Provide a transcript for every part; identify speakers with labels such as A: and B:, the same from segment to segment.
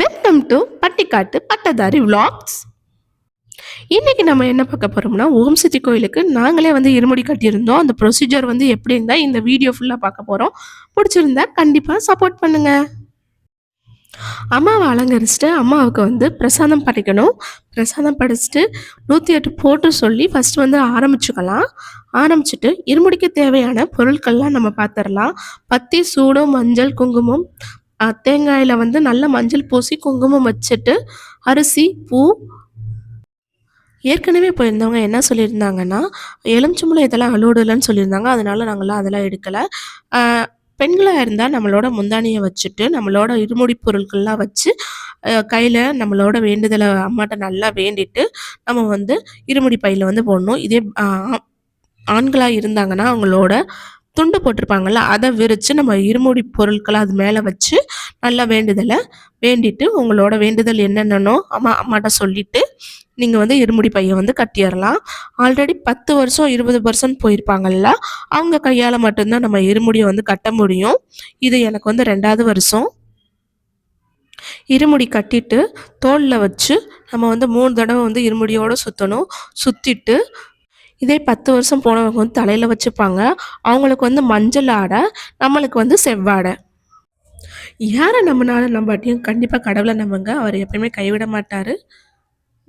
A: Welcome to பட்டிக்காட்டு பட்டதாரி vlogs இன்னைக்கு நம்ம என்ன பார்க்க போறோம்னா ஓம் சக்தி கோயிலுக்கு நாங்களே வந்து இருமுடி கட்டியிருந்தோம். அந்த ப்ரொசீஜர் வந்து எப்படி இருந்தா இந்த வீடியோ ஃபுல்லா பார்க்க போறோம். பிடிச்சிருந்தா கண்டிப்பா சப்போர்ட் பண்ணுங்க. அம்மாவை அலங்கரிச்சுட்டு அம்மாவுக்கு வந்து பிரசாதம் படைக்கணும். பிரசாதம் படைச்சிட்டு நூற்றி எட்டு போட்டு சொல்லி ஃபஸ்ட்டு வந்து ஆரம்பிச்சுக்கலாம். ஆரம்பிச்சுட்டு இருமுடிக்கு தேவையான பொருட்கள்லாம் நம்ம பார்த்துடலாம் பத்தி சூடம் மஞ்சள் குங்குமம் தேங்காயில வந்து நல்ல மஞ்சள் பூசி குங்குமம் வச்சுட்டு அரிசி பூ. ஏற்கனவே போயிருந்தவங்க என்ன சொல்லியிருந்தாங்கன்னா எலுமிச்சம்பளம் இதெல்லாம் அலோடுலன்னு சொல்லியிருந்தாங்க. அதனால நாங்களாம் அதெல்லாம் எடுக்கலை. பெண்களாக இருந்தால் நம்மளோட முந்தானியை வச்சுட்டு நம்மளோட இருமுடி பொருட்கள்லாம் வச்சு கையில் நம்மளோட வேண்டுதலை அம்மாட்ட நல்லா வேண்டிட்டு நம்ம வந்து இருமுடி பையில் வந்து போடணும். இதே ஆண்களாக இருந்தாங்கன்னா அவங்களோட துண்டு போட்டிருப்பாங்கல்ல அதை விரித்து நம்ம இருமுடி பொருட்களை அது மேலே வச்சு நல்லா வேண்டுதலை வேண்டிட்டு உங்களோட வேண்டுதல் என்னென்னனோ அம்மா அம்மாட்ட சொல்லிட்டு நீங்கள் வந்து இருமுடி பையை வந்து கட்டிடலாம். ஆல்ரெடி பத்து வருஷம் இருபது பர்சன்ட் போயிருப்பாங்கல்ல அவங்க கையால் மட்டும்தான் நம்ம இருமுடியை வந்து கட்ட முடியும். இது எனக்கு வந்து ரெண்டாவது வருஷம். இருமுடி கட்டிட்டு தோளில் வச்சு நம்ம வந்து மூணு தடவை வந்து இருமுடியோடு சுற்றணும் சுற்றிட்டு இதே பத்து வருஷம் போனவங்க வந்து தலையில் வச்சுப்பாங்க. அவங்களுக்கு வந்து மஞ்சள் ஆடை நம்மளுக்கு வந்து செவ்வாடை. யாரை நம்பினாலும் நம்பாட்டியும் கண்டிப்பாக கடவுளை நம்புங்க. அவர் எப்பயுமே கைவிட மாட்டார்.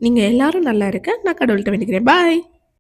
A: நீங்கள் எல்லாரும் நல்லா இருக்க. நான் கடவுள்கிட்ட வேண்டிக்கிறேன். பாய்